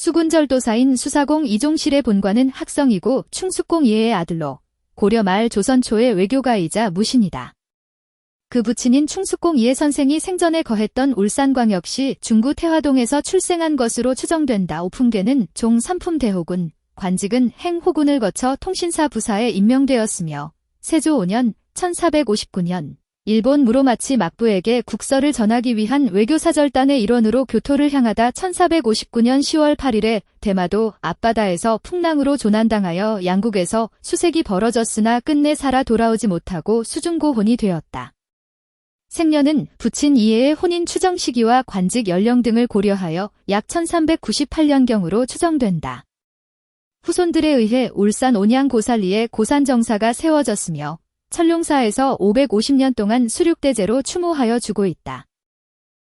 수군절도사인 수사공 이종실의 본관은 학성이고 충숙공 이해의 아들로 고려 말 조선 초의 외교가이자 무신이다. 그 부친인 충숙공 이해 선생이 생전에 거했던 울산광역시 중구 태화동에서 출생한 것으로 추정된다. 오풍계는 종 3품 대호군, 관직은 행호군을 거쳐 통신사 부사에 임명되었으며 세조 5년 1459년 일본 무로마치 막부에게 국서를 전하기 위한 외교사절단의 일원으로 교토를 향하다 1459년 10월 8일에 대마도 앞바다에서 풍랑으로 조난당하여 양국에서 수색이 벌어졌으나 끝내 살아 돌아오지 못하고 수중고혼이 되었다. 생년은 부친 이해의 혼인 추정 시기와 관직 연령 등을 고려하여 약 1398년경으로 추정된다. 후손들에 의해 울산 온양 고살리에 고산정사가 세워졌으며 천룡사에서 550년 동안 수륙대제로 추모하여 주고 있다.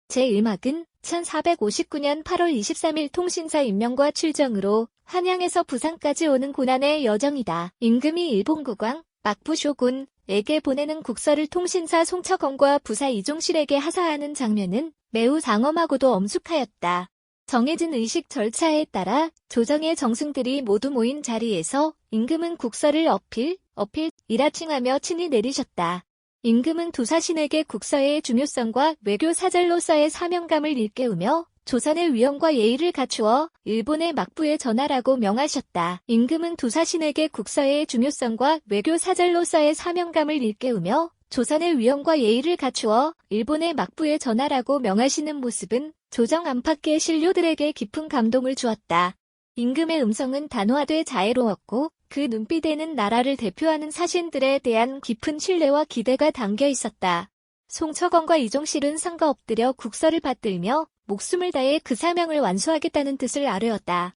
제1막은 1459년 8월 23일 통신사 임명과 출정으로 한양에서 부산까지 오는 고난의 여정이다. 임금이 일본 국왕 막부 쇼군에게 보내는 국서를 통신사 송처건과 부사 이종실에게 하사하는 장면은 매우 장엄하고도 엄숙하였다. 정해진 의식 절차에 따라 조정의 정승들이 모두 모인 자리에서 임금은 국서를 어필, 어필, 이라 칭하며 친히 내리셨다. 임금은 두 사신에게 국서의 중요성과 외교 사절로서의 사명감을 일깨우며 조선의 위엄과 예의를 갖추어 일본의 막부에 전하라고 명하셨다. 임금은 두 사신에게 국서의 중요성과 외교 사절로서의 사명감을 일깨우며 조선의 위엄과 예의를 갖추어 일본의 막부에 전하라고 명하시는 모습은 조정 안팎의 신료들에게 깊은 감동을 주었다. 임금의 음성은 단호하되 자애로웠고 그 눈빛에는 나라를 대표하는 사신들에 대한 깊은 신뢰와 기대가 담겨 있었다. 송처건과 이종실은 상가 엎드려 국서를 받들며 목숨을 다해 그 사명을 완수하겠다는 뜻을 아뢰었다.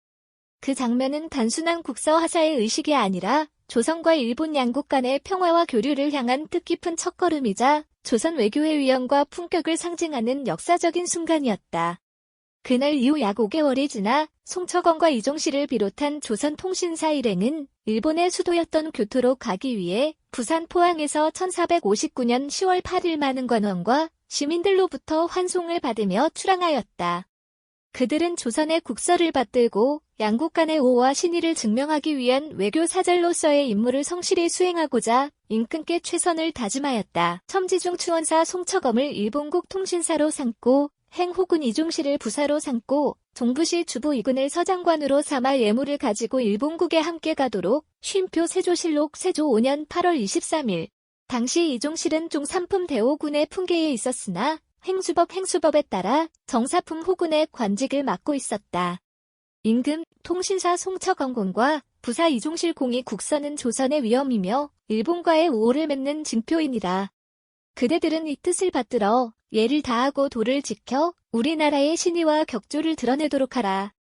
그 장면은 단순한 국서 하사의 의식이 아니라 조선과 일본 양국 간의 평화와 교류를 향한 뜻깊은 첫걸음이자 조선 외교의 위엄과 품격을 상징하는 역사적인 순간이었다. 그날 이후 약 5개월이 지나 송처건과 이종실을 비롯한 조선 통신사 일행은 일본의 수도였던 교토로 가기 위해 부산 포항에서 1459년 10월 8일 많은 관원과 시민들로부터 환송을 받으며 출항하였다. 그들은 조선의 국서를 받들고 양국 간의 오와 신의를 증명하기 위한 외교 사절로서의 임무를 성실히 수행하고자 임금께 최선을 다짐하였다. 첨지중 추원사 송처검을 일본국 통신사로 삼고 행호군 이종실을 부사로 삼고 동부시 주부 이군을 서장관으로 삼아 예물을 가지고 일본국에 함께 가도록 쉼표 세조실록 세조 5년 8월 23일 당시 이종실은 종3품 대오군의 풍계에 있었으나 행수법 행수법에 따라 정사품 호군의 관직을 맡고 있었다. 임금, 통신사 송처건군과 부사 이종실 공이 국서는 조선의 위험이며 일본과의 우호를 맺는 징표이니라. 그대들은 이 뜻을 받들어 예를 다하고 도를 지켜 우리나라의 신의와 격조를 드러내도록 하라.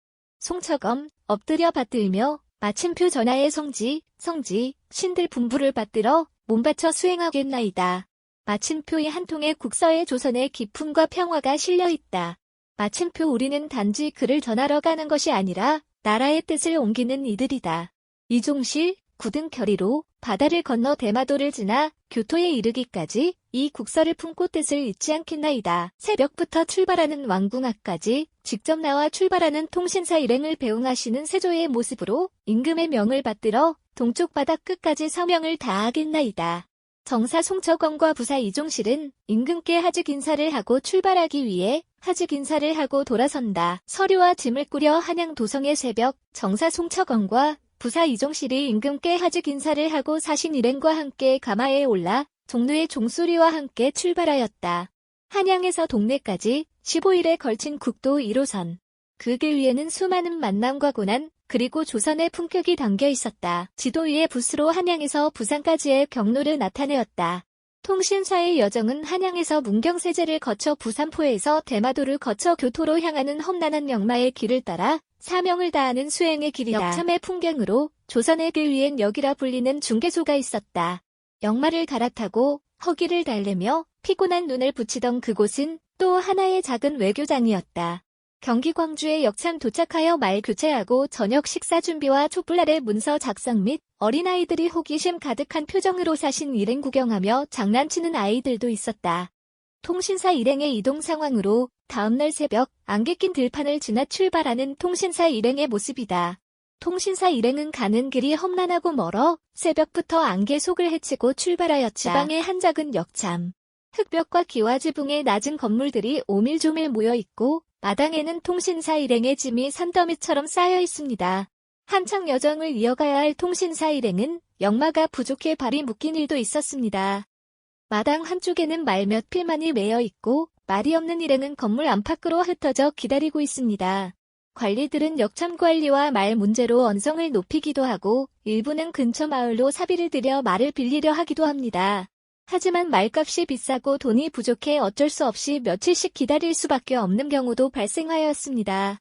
송처검, 엎드려 받들며 마침표 전하의 성지, 성지, 신들 분부를 받들어 몸바쳐 수행하겠나이다. 마침표의 한 통에 국서의 조선의 기품과 평화가 실려 있다. 마침표 우리는 단지 글을 전하러 가는 것이 아니라 나라의 뜻을 옮기는 이들이다. 이종실, 굳은 결의로 바다를 건너 대마도를 지나 교토에 이르기까지 이 국서를 품고 뜻을 잊지 않겠나이다. 새벽부터 출발하는 왕궁앞까지 직접 나와 출발하는 통신사 일행을 배웅하시는 세조의 모습으로 임금의 명을 받들어 동쪽 바다 끝까지 서명을 다하겠나이다. 정사 송처건과 부사 이종실은 임금께 하직 인사를 하고 출발하기 위해 하직 인사를 하고 돌아선다. 서류와 짐을 꾸려 한양 도성의 새벽 정사 송처건과 부사 이종실이 임금께 하직 인사를 하고 사신 일행과 함께 가마에 올라 종로의 종소리와 함께 출발하였다. 한양에서 동네까지 15일에 걸친 국도 1호선. 그 길 위에는 수많은 만남과 고난, 그리고 조선의 품격이 담겨 있었다. 지도 위에 붓으로 한양에서 부산까지의 경로를 나타내었다. 통신사의 여정은 한양에서 문경세제를 거쳐 부산포에서 대마도를 거쳐 교토로 향하는 험난한 역마의 길을 따라 사명을 다하는 수행의 길이다. 역참의 풍경으로 조선의 길 위엔 여기라 불리는 중개소가 있었다. 역마를 갈아타고 허기를 달래며 피곤한 눈을 붙이던 그곳은 또 하나의 작은 외교장이었다. 경기 광주에 역참 도착하여 말 교체하고 저녁 식사 준비와 촛불 아래 문서 작성 및 어린아이들이 호기심 가득한 표정으로 사신 일행 구경하며 장난치는 아이들도 있었다. 통신사 일행의 이동 상황으로 다음날 새벽 안개 낀 들판을 지나 출발하는 통신사 일행의 모습이다. 통신사 일행은 가는 길이 험난하고 멀어 새벽부터 안개 속을 헤치고 출발하였다. 지방의 한 작은 역참. 흙벽과 기와 지붕의 낮은 건물들이 오밀조밀 모여 있고 마당에는 통신사 일행의 짐이 산더미처럼 쌓여 있습니다. 한창 여정을 이어가야 할 통신사 일행은 역마가 부족해 발이 묶인 일도 있었습니다. 마당 한쪽에는 말 몇 필만이 매여 있고 말이 없는 일행은 건물 안팎으로 흩어져 기다리고 있습니다. 관리들은 역참 관리와 말 문제로 언성을 높이기도 하고 일부는 근처 마을로 사비를 들여 말을 빌리려 하기도 합니다. 하지만 말값이 비싸고 돈이 부족해 어쩔 수 없이 며칠씩 기다릴 수밖에 없는 경우도 발생하였습니다.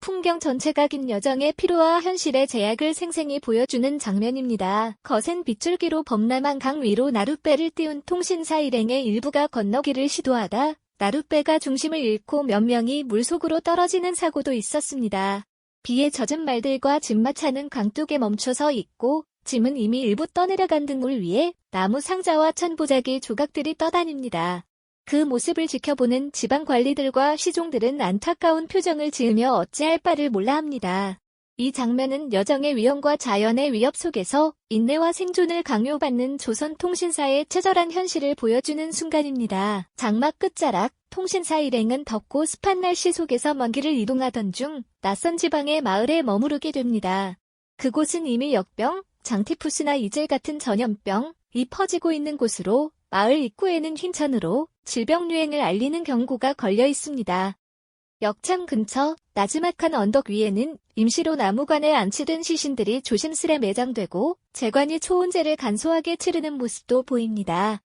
풍경 전체가 긴 여정의 피로와 현실의 제약을 생생히 보여주는 장면입니다. 거센 빗줄기로 범람한 강 위로 나룻배를 띄운 통신사 일행의 일부가 건너기를 시도하다 나룻배가 중심을 잃고 몇 명이 물속으로 떨어지는 사고도 있었습니다. 비에 젖은 말들과 짐마차는 강둑에 멈춰서 있고 짐은 이미 일부 떠내려간 등물 위에 나무 상자와 천보자기 조각들이 떠다닙니다. 그 모습을 지켜보는 지방 관리들과 시종들은 안타까운 표정을 지으며 어찌할 바를 몰라 합니다. 이 장면은 여정의 위험과 자연의 위협 속에서 인내와 생존을 강요받는 조선통신사의 처절한 현실을 보여주는 순간입니다. 장막 끝자락, 통신사 일행은 덥고 습한 날씨 속에서 먼 길을 이동하던 중 낯선 지방의 마을에 머무르게 됩니다. 그곳은 이미 역병, 장티푸스나 이젤 같은 전염병이 퍼지고 있는 곳으로 마을 입구에는 흰천으로 질병 유행을 알리는 경고가 걸려 있습니다. 역참 근처 나지막한 언덕 위에는 임시로 나무관에 안치된 시신들이 조심스레 매장되고 재관이 초원제를 간소하게 치르는 모습도 보입니다.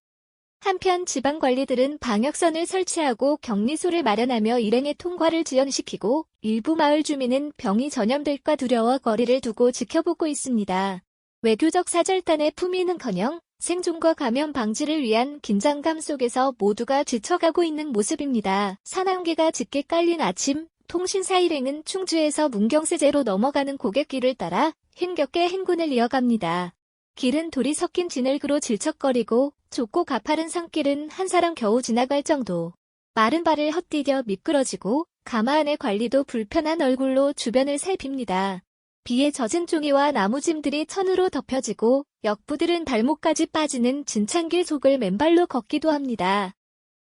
한편 지방 관리들은 방역선을 설치하고 격리소를 마련하며 일행의 통과를 지연시키고 일부 마을 주민은 병이 전염될까 두려워 거리를 두고 지켜보고 있습니다. 외교적 사절단의 품위는커녕 생존과 감염 방지를 위한 긴장감 속에서 모두가 지쳐가고 있는 모습입니다. 산안개가 짙게 깔린 아침, 통신사 일행은 충주에서 문경세제로 넘어가는 고갯길을 따라 힘겹게 행군을 이어갑니다. 길은 돌이 섞인 진흙으로 질척거리고 좁고 가파른 산길은 한 사람 겨우 지나갈 정도. 마른 발을 헛디뎌 미끄러지고 가마 안의 관리도 불편한 얼굴로 주변을 살핍니다. 비에 젖은 종이와 나무짐들이 천으로 덮여지고 역부들은 발목까지 빠지는 진창길 속을 맨발로 걷기도 합니다.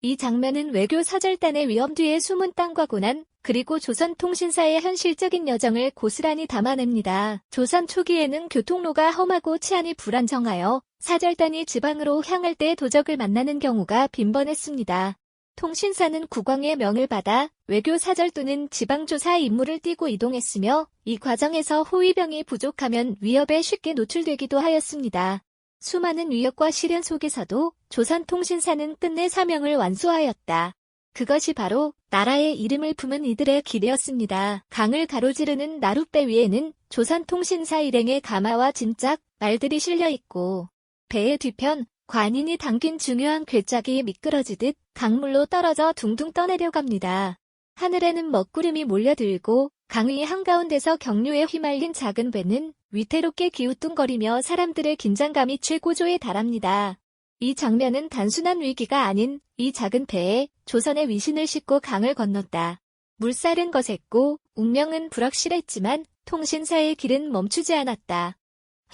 이 장면은 외교 사절단의 위험 뒤에 숨은 땅과 고난, 그리고 조선통신사의 현실적인 여정을 고스란히 담아냅니다. 조선 초기에는 교통로가 험하고 치안이 불안정하여 사절단이 지방으로 향할 때 도적을 만나는 경우가 빈번했습니다. 통신사는 국왕의 명을 받아 외교 사절 또는 지방조사 임무를 띠고 이동했으며 이 과정에서 호위병이 부족하면 위협에 쉽게 노출되기도 하였습니다. 수많은 위협과 시련 속에서도 조선통신사는 끝내 사명을 완수하였다. 그것이 바로 나라의 이름을 품은 이들의 길이었습니다. 강을 가로지르는 나룻배 위에는 조선통신사 일행의 가마와 짐짝, 말들이 실려 있고 배의 뒤편 관인이 담긴 중요한 괴짝이 미끄러지듯 강물로 떨어져 둥둥 떠내려갑니다. 하늘에는 먹구름이 몰려들고 강의 한가운데서 경류에 휘말린 작은 배는 위태롭게 기우뚱거리며 사람들의 긴장감이 최고조에 달합니다. 이 장면은 단순한 위기가 아닌 이 작은 배에 조선의 위신을 싣고 강을 건넜다. 물살은 거셌고 운명은 불확실했지만 통신사의 길은 멈추지 않았다.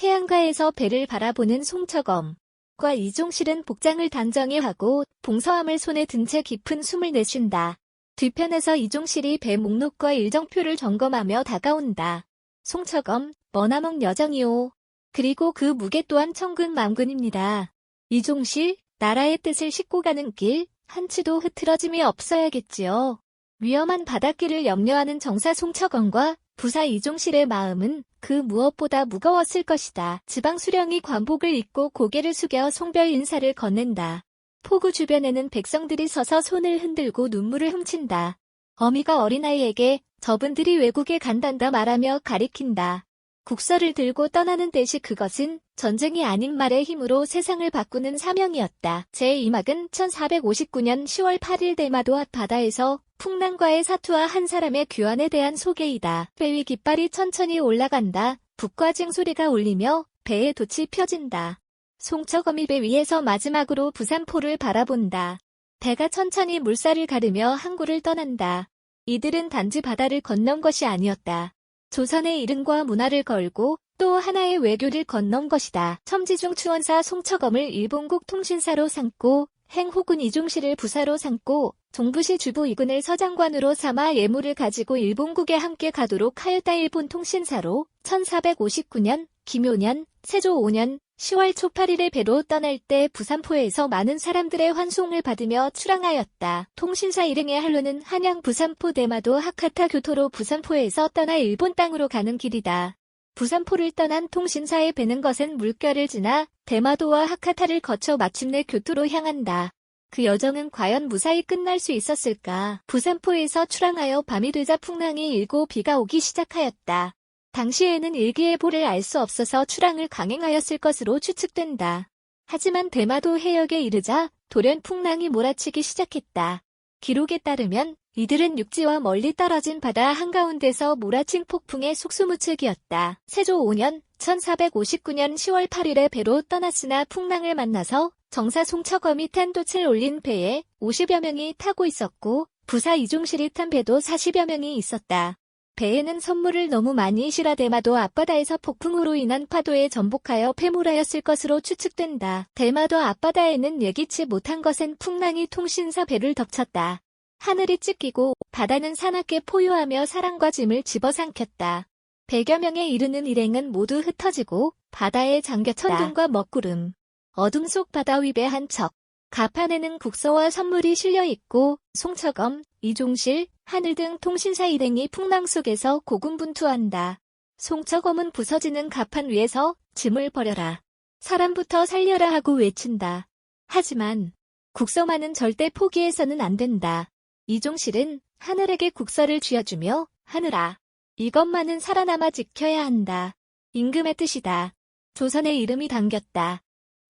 해안가에서 배를 바라보는 송처검. 과 이종실은 복장을 단정히 하고 봉서함을 손에 든 채 깊은 숨을 내쉰다. 뒤편에서 이종실이 배 목록과 일정표를 점검하며 다가온다. 송처검, 머나몽 여정이오. 그리고 그 무게 또한 천근 만근입니다. 이종실, 나라의 뜻을 싣고 가는 길, 한치도 흐트러짐이 없어야겠지요. 위험한 바닷길을 염려하는 정사 송처검과 부사 이종실의 마음은 그 무엇보다 무거웠을 것이다. 지방 수령이 관복을 입고 고개를 숙여 송별 인사를 건넨다. 포구 주변에는 백성들이 서서 손을 흔들고 눈물을 훔친다. 어미가 어린아이에게 저분들이 외국에 간단다 말하며 가리킨다. 국서를 들고 떠나는 대시 그것은 전쟁이 아닌 말의 힘으로 세상을 바꾸는 사명이었다. 제2막은 1459년 10월 8일 대마도 앞바다에서 풍랑과의 사투와 한 사람의 귀환에 대한 소개이다. 배위 깃발이 천천히 올라간다. 북과징 소리가 울리며 배의 돛이 펴진다. 송처검이 배 위에서 마지막으로 부산포를 바라본다. 배가 천천히 물살을 가르며 항구를 떠난다. 이들은 단지 바다를 건넌 것이 아니었다. 조선의 이름과 문화를 걸고 또 하나의 외교를 건넌 것이다. 첨지중 추원사 송처검을 일본국 통신사로 삼고 행호군 이종실을 부사로 삼고 동부시 주부 이군을 서장관으로 삼아 예물을 가지고 일본국에 함께 가도록 하였다. 일본 통신사로 1459년 김효년 세조 5년 10월 초 8일에 배로 떠날 때 부산포에서 많은 사람들의 환송을 받으며 출항하였다. 통신사 일행의 할로는 한양 부산포 대마도 하카타 교토로 부산포에서 떠나 일본 땅으로 가는 길이다. 부산포를 떠난 통신사의 배는 것은 물결을 지나 대마도와 하카타를 거쳐 마침내 교토로 향한다. 그 여정은 과연 무사히 끝날 수 있었을까? 부산포에서 출항하여 밤이 되자 풍랑이 일고 비가 오기 시작하였다. 당시에는 일기예보를 알 수 없어서 출항을 강행하였을 것으로 추측된다. 하지만 대마도 해역에 이르자 돌연 풍랑이 몰아치기 시작했다. 기록에 따르면 이들은 육지와 멀리 떨어진 바다 한가운데서 몰아친 폭풍의 속수무책이었다. 세조 5년 1459년 10월 8일에 배로 떠났으나 풍랑을 만나서 정사 송처검이 탄 돛을 올린 배에 50여 명이 타고 있었고 부사 이종실이 탄 배도 40여 명이 있었다. 배에는 선물을 너무 많이 실어 대마도 앞바다에서 폭풍으로 인한 파도에 전복하여 폐물하였을 것으로 추측된다. 대마도 앞바다에는 예기치 못한 것엔 풍랑이 통신사 배를 덮쳤다. 하늘이 찢기고 바다는 사납게 포효하며 사람과 짐을 집어삼켰다. 100여 명에 이르는 일행은 모두 흩어지고 바다에 잠겨 천둥과 먹구름, 어둠 속 바다 위배 한 척. 가판에는 국서와 선물이 실려 있고 송처검, 이종실, 하늘 등 통신사 일행이 풍랑 속에서 고군분투한다. 송처검은 부서지는 가판 위에서 짐을 버려라. 사람부터 살려라 하고 외친다. 하지만 국서만은 절대 포기해서는 안 된다. 이종실은 하늘에게 국서를 쥐어주며 하늘아, 이것만은 살아남아 지켜야 한다. 임금의 뜻이다. 조선의 이름이 담겼다.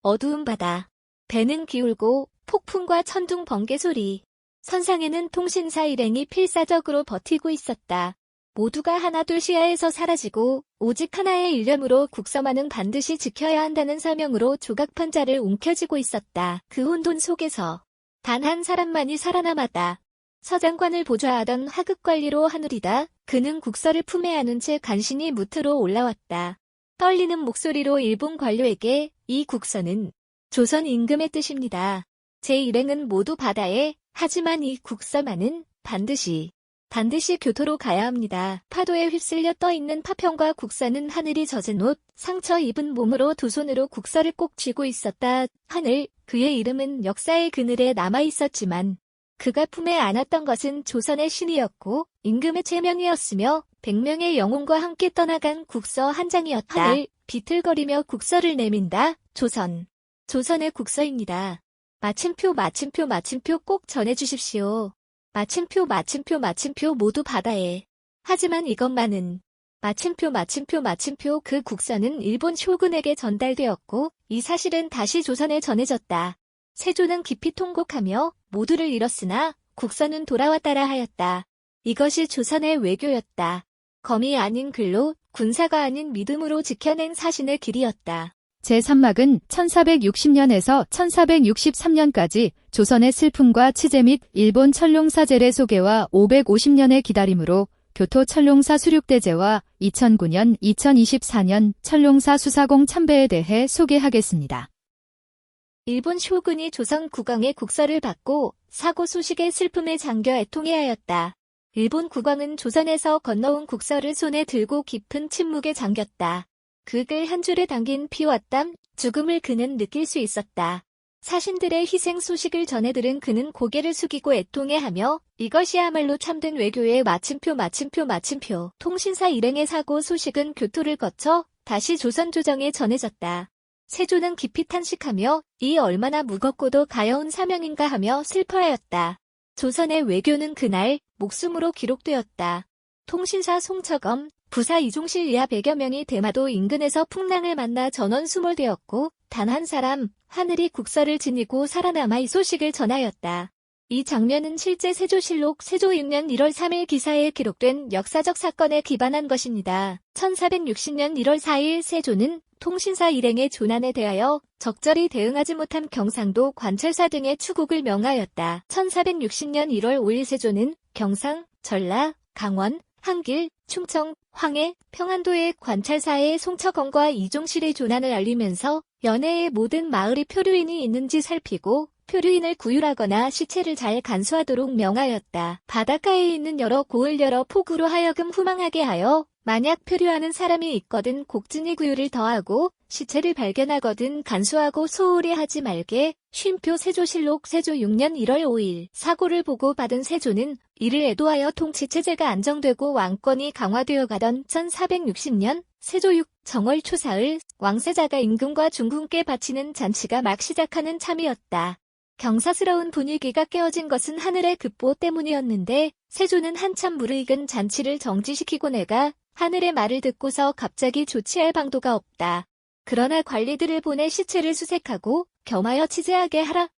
어두운 바다. 배는 기울고 폭풍과 천둥 번개 소리. 선상에는 통신사 일행이 필사적으로 버티고 있었다. 모두가 하나둘 시야에서 사라지고 오직 하나의 일념으로 국서만은 반드시 지켜야 한다는 사명으로 조각판자를 움켜쥐고 있었다. 그 혼돈 속에서 단 한 사람만이 살아남았다. 서장관을 보좌하던 하급관리로 하늘이다. 그는 국서를 품에 안은 채 간신히 무트로 올라왔다. 떨리는 목소리로 일본 관료에게 이 국서는 조선 임금의 뜻입니다. 제 일행은 모두 바다에 하지만 이 국서만은 반드시 반드시 교토로 가야 합니다. 파도에 휩쓸려 떠있는 파편과 국서는 하늘이 젖은 옷, 상처 입은 몸으로 두 손으로 국서를 꼭 쥐고 있었다. 하늘, 그의 이름은 역사의 그늘에 남아있었지만 그가 품에 안았던 것은 조선의 신이었고 임금의 체면이었으며 백명의 영혼과 함께 떠나간 국서 한 장이었다. 하늘, 비틀거리며 국서를 내민다. 조선. 조선의 국서입니다. 마침표 마침표 마침표 꼭 전해주십시오. 마침표 마침표 마침표 모두 바다에. 하지만 이것만은 마침표 마침표 마침표 그 국서는 일본 쇼군에게 전달되었고 이 사실은 다시 조선에 전해졌다. 세조는 깊이 통곡하며 모두를 잃었으나 국서는 돌아왔다라 하였다. 이것이 조선의 외교였다. 검이 아닌 글로 군사가 아닌 믿음으로 지켜낸 사신의 길이었다. 제3막은 1460년에서 1463년까지 조선의 슬픔과 치제 및 일본 철룡사 제례 소개와 550년의 기다림으로 교토 철룡사 수륙대제와 2009년 2024년 철룡사 수사공 참배에 대해 소개하겠습니다. 일본 쇼군이 조선 국왕의 국서를 받고 사고 소식의 슬픔에 잠겨 애통해하였다. 일본 국왕은 조선에서 건너온 국서를 손에 들고 깊은 침묵에 잠겼다. 그 글 한 줄에 담긴 피와 땀, 죽음을 그는 느낄 수 있었다. 사신들의 희생 소식을 전해 들은 그는 고개를 숙이고 애통해하며 이것이야말로 참된 외교의 마침표 마침표 마침표 통신사 일행의 사고 소식은 교토를 거쳐 다시 조선 조정에 전해졌다. 세조는 깊이 탄식하며 이 얼마나 무겁고도 가여운 사명인가 하며 슬퍼하였다. 조선의 외교는 그날 목숨으로 기록되었다. 통신사 송처검, 부사 이종실 이하 100여 명이 대마도 인근에서 풍랑을 만나 전원 수몰되었고 단 한 사람, 하늘이 국서를 지니고 살아남아 이 소식을 전하였다. 이 장면은 실제 세조실록 세조 6년 1월 3일 기사에 기록된 역사적 사건에 기반한 것입니다. 1460년 1월 4일 세조는 통신사 일행의 조난에 대하여 적절히 대응하지 못한 경상도 관철사 등의 추국을 명하였다. 1460년 1월 5일 세조는 경상, 전라, 강원, 한길, 충청, 황해, 평안도의 관찰사의 송처건과 이종실의 조난을 알리면서 연해의 모든 마을이 표류인이 있는지 살피고 표류인을 구휼하거나 시체를 잘 간수하도록 명하였다. 바닷가에 있는 여러 고을 열어 폭우로 하여금 후망하게 하여 만약 표류하는 사람이 있거든 곡진이 구휼을 더하고 시체를 발견하거든 간수하고 소홀히 하지 말게 쉼표 세조실록 세조 6년 1월 5일 사고를 보고 받은 세조는 이를 애도하여 통치체제가 안정되고 왕권이 강화되어 가던 1460년 세조 6 정월 초사을 왕세자가 임금과 중궁께 바치는 잔치가 막 시작하는 참이었다. 경사스러운 분위기가 깨어진 것은 하늘의 급보 때문이었는데 세조는 한참 무르익은 잔치를 정지시키고 내가 하늘의 말을 듣고서 갑자기 조치할 방도가 없다. 그러나 관리들을 보내 시체를 수색하고 겸하여 치제하게 하라.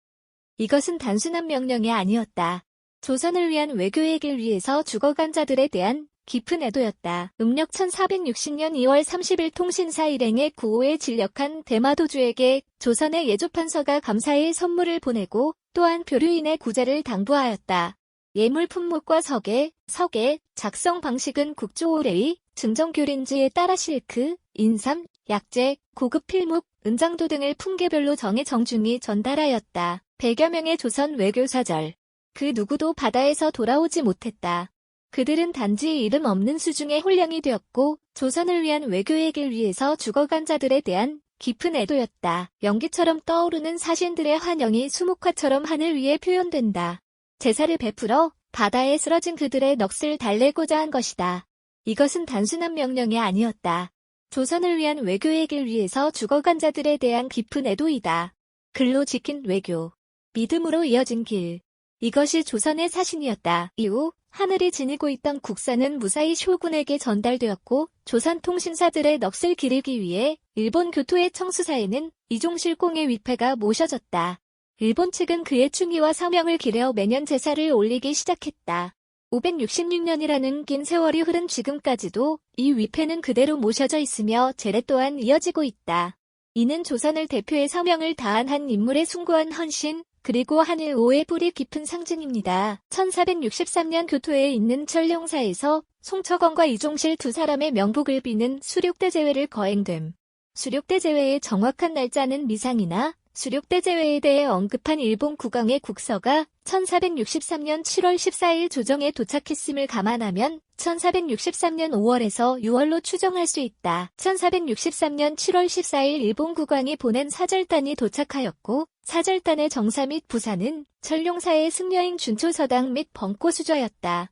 이것은 단순한 명령이 아니었다. 조선을 위한 외교의 길 위해서 죽어간 자들에 대한 깊은 애도였다. 음력 1460년 2월 30일 통신사 일행의 구호에 진력한 대마도주에게 조선의 예조판서가 감사의 선물을 보내고 또한 교류인의 구제를 당부하였다. 예물 품목과 서계, 서계, 작성 방식은 국조오레이, 증정교린지에 따라 실크, 인삼, 약재, 고급 필목, 은장도 등을 품계별로 정해 정중히 전달하였다. 100여 명의 조선 외교사절. 그 누구도 바다에서 돌아오지 못했다. 그들은 단지 이름 없는 수중에 홀령이 되었고 조선을 위한 외교의 길 위해서 죽어간 자들에 대한 깊은 애도였다. 연기처럼 떠오르는 사신들의 환영이 수묵화처럼 하늘 위에 표현된다. 제사를 베풀어 바다에 쓰러진 그들의 넋을 달래고자 한 것이다. 이것은 단순한 명령이 아니었다. 조선을 위한 외교의 길 위해서 죽어간 자들에 대한 깊은 애도이다. 글로 지킨 외교. 믿음으로 이어진 길. 이것이 조선의 사신이었다. 이후 하늘이 지니고 있던 국사는 무사히 쇼군에게 전달되었고 조선 통신사들의 넋을 기르기 위해 일본 교토의 청수사에는 이종실 공의 위패가 모셔졌다. 일본 측은 그의 충의와 사명을 기려 매년 제사를 올리기 시작했다. 566년이라는 긴 세월이 흐른 지금까지도 이 위패는 그대로 모셔져 있으며 제례 또한 이어지고 있다. 이는 조선을 대표해 사명을 다한 한 인물의 숭고한 헌신, 그리고 하늘 오의 뿌리 깊은 상징입니다. 1463년 교토에 있는 철룡사에서 송처건과 이종실 두 사람의 명복을 비는 수륙대 제회를 거행됨. 수륙대 제회의 정확한 날짜는 미상이나 수륙대 제회에 대해 언급한 일본 국왕의 국서가 1463년 7월 14일 조정에 도착했음을 감안하면 1463년 5월에서 6월로 추정할 수 있다. 1463년 7월 14일 일본 국왕이 보낸 사절단이 도착하였고 사절단의 정사 및 부사는 철룡사의 승려인 준초서당 및 벙꼬수저였다.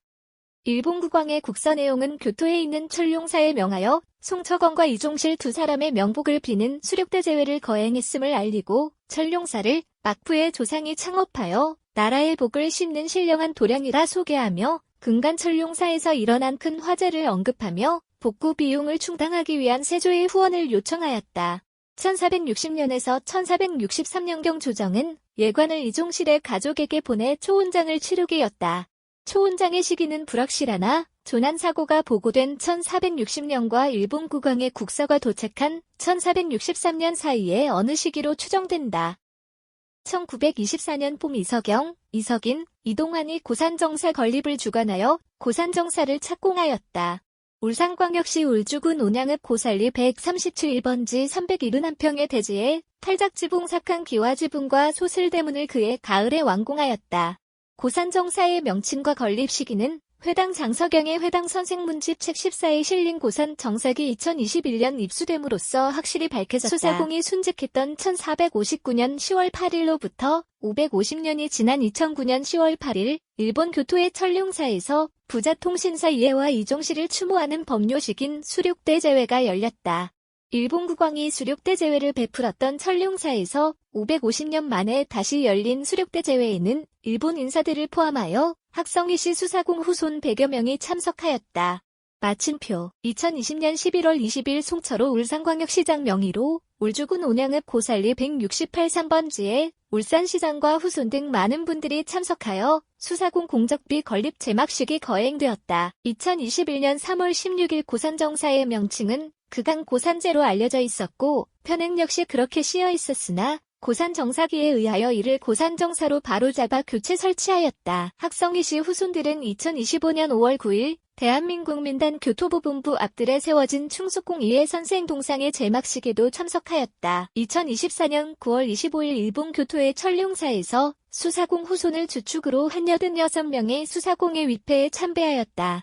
일본 국왕의 국서 내용은 교토에 있는 철룡사에 명하여 송처건과 이종실 두 사람의 명복을 비는 수륙대 제회를 거행했음을 알리고 철룡사를 막부의 조상이 창업하여 나라의 복을 심는 신령한 도량이라 소개하며 근간 철룡사에서 일어난 큰 화재를 언급하며 복구 비용을 충당하기 위한 세조의 후원을 요청하였다. 1460년에서 1463년경 조정은 예관을 이종실의 가족에게 보내 초훈장을 치르기였다. 초훈장의 시기는 불확실하나 조난사고가 보고된 1460년과 일본 국왕의 국서가 도착한 1463년 사이에 어느 시기로 추정된다. 1924년 봄 이석영, 이석인, 이동환이 고산정사 건립을 주관하여 고산정사를 착공하였다. 울산광역시 울주군 온양읍 고살리 137번지 371평의 대지에 탈작지붕 sak한 기와지붕과 소슬대문을 그해 가을에 완공하였다. 고산정사의 명칭과 건립 시기는 회당 장서경의 회당 선생문집 책 14에 실린 고산 정사기 2021년 입수됨으로써 확실히 밝혀졌다. 수사공이 순직했던 1459년 10월 8일로부터 550년이 지난 2009년 10월 8일 일본 교토의 철룡사에서 부자 통신사 이해와 이종실을 추모하는 법료식인 수륙대 제회가 열렸다. 일본 국왕이 수륙대 제회를 베풀었던 철룡사에서 550년 만에 다시 열린 수륙대 제회에는 일본 인사들을 포함하여 학성이시 수사공 후손 100여 명이 참석하였다. 마침표 2020년 11월 20일 송철호 울산광역시장 명의로 울주군 온양읍 고살리 168 3번지에 울산시장과 후손 등 많은 분들이 참석하여 수사공 공적비 건립 제막식이 거행되었다. 2021년 3월 16일 고산정사의 명칭은 그강 고산제로 알려져 있었고 편행 역시 그렇게 씌어 있었으나 고산정사기에 의하여 이를 고산정사로 바로잡아 교체 설치하였다. 학성이시 후손들은 2025년 5월 9일 대한민국 민단 교토부본부 앞들에 세워진 충숙공 이해 선생 동상의 제막식에도 참석하였다. 2024년 9월 25일 일본 교토의 천룡사에서 수사공 후손을 주축으로 한 86명의 수사공의 위패에 참배하였다.